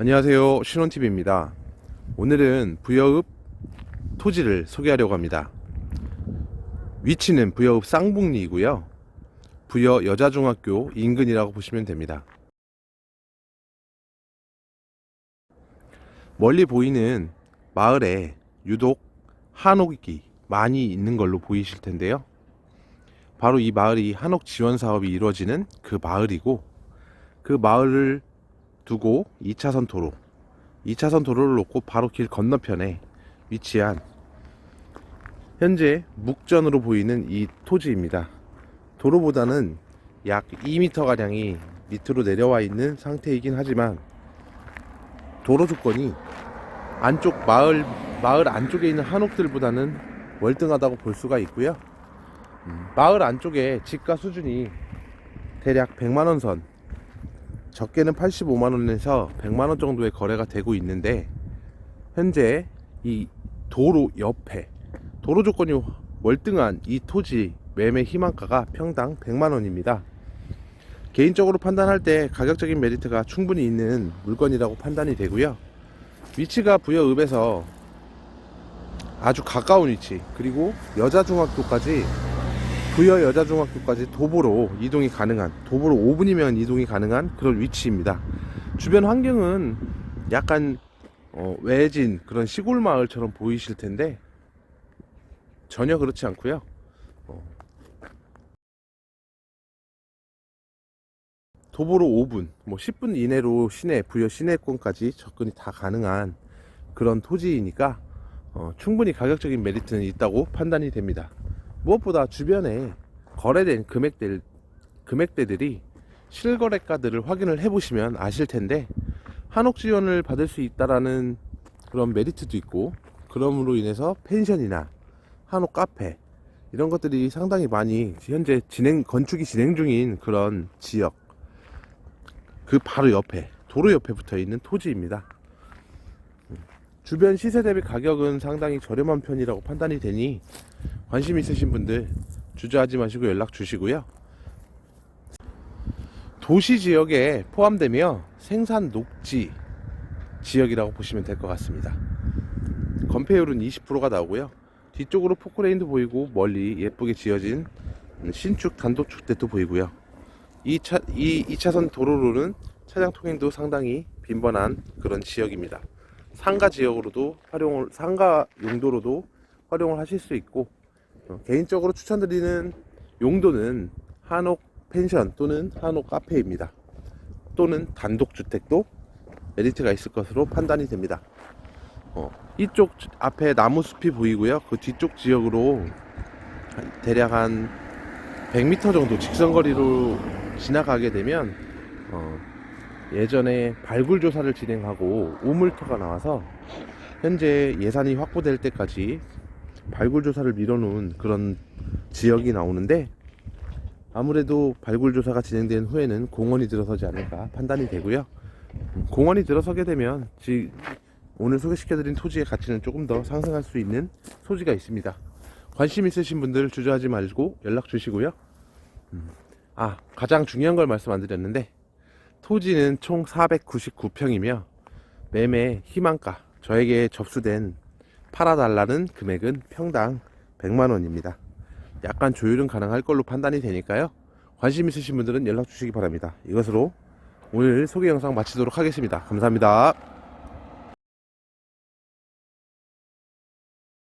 안녕하세요. 신원TV입니다. 오늘은 부여읍 토지를 소개하려고 합니다. 위치는 부여읍 쌍북리이고요. 부여 여자중학교 인근이라고 보시면 됩니다. 멀리 보이는 마을에 유독 한옥이 많이 있는 걸로 보이실 텐데요. 바로 이 마을이 한옥 지원 사업이 이루어지는 그 마을이고 그 마을을 두고 2차선 도로 2차선 도로를 놓고 바로 길 건너편에 위치한 현재 묵전으로 보이는 이 토지입니다. 도로보다는 약 2m 가량이 밑으로 내려와 있는 상태이긴 하지만 도로 조건이 안쪽 마을 마을 안쪽에 있는 한옥들보다는 월등하다고 볼 수가 있고요. 음, 마을 안쪽에 집가 수준이 대략 100만 원 선, 적게는 85만 원에서 100만 원 정도의 거래가 되고 있는데 현재 이 도로 옆에 도로 조건이 월등한 이 토지 매매 희망가가 평당 100만 원입니다. 개인적으로 판단할 때 가격적인 메리트가 충분히 있는 물건이라고 판단이 되고요. 위치가 부여읍에서 아주 가까운 위치 그리고 여자중학교까지 부여 여자중학교까지 도보로 이동이 가능한 도보로 5분이면 이동이 가능한 그런 위치입니다. 주변 환경은 약간 어, 외진 그런 시골 마을처럼 보이실 텐데 전혀 그렇지 않고요. 어, 도보로 5분, 뭐 10분 이내로 시내 부여 시내권까지 접근이 다 가능한 그런 토지이니까 어, 충분히 가격적인 메리트는 있다고 판단이 됩니다. 무엇보다 주변에 거래된 금액들 금액대들이 실거래가들을 확인을 해보시면 아실 텐데 한옥 지원을 받을 수 있다라는 그런 메리트도 있고 그럼으로 인해서 펜션이나 한옥 카페 이런 것들이 상당히 많이 현재 진행 건축이 진행 중인 그런 지역 그 바로 옆에 도로 옆에 붙어 있는 토지입니다. 주변 시세 대비 가격은 상당히 저렴한 편이라고 판단이 되니 관심 있으신 분들 주저하지 마시고 연락 주시고요. 도시 지역에 포함되며 생산 녹지 지역이라고 보시면 될 것 같습니다. 건폐율은 20%가 나오고요. 뒤쪽으로 포크레인도 보이고 멀리 예쁘게 지어진 신축 단독주택도 보이고요. 이 차, 이 2차선 도로로는 차량 통행도 상당히 빈번한 그런 지역입니다. 상가 지역으로도 활용을, 상가 용도로도 활용을 하실 수 있고, 어, 개인적으로 추천드리는 용도는 한옥 펜션 또는 한옥 카페입니다. 또는 단독주택도 메리트가 있을 것으로 판단이 됩니다. 어, 이쪽 주- 앞에 나무 숲이 보이고요. 그 뒤쪽 지역으로 한- 대략 한 100m 정도 직선거리로 지나가게 되면 어, 예전에 발굴 조사를 진행하고 우물터가 나와서 현재 예산이 확보될 때까지 발굴 조사를 미뤄놓은 그런 지역이 나오는데 아무래도 발굴 조사가 진행된 후에는 공원이 들어서지 않을까 판단이 되고요. 음, 공원이 들어서게 되면 지, 오늘 소개시켜드린 토지의 가치는 조금 더 상승할 수 있는 소지가 있습니다. 관심 있으신 분들 주저하지 말고 연락 주시고요. 음, 아 가장 중요한 걸 말씀 안 드렸는데 토지는 총 499평이며 매매 희망가 저에게 접수된 팔아달라는 금액은 평당 100만 원입니다. 약간 조율은 가능할 걸로 판단이 되니까요. 관심 있으신 분들은 연락 주시기 바랍니다. 이것으로 오늘 소개 영상 마치도록 하겠습니다. 감사합니다.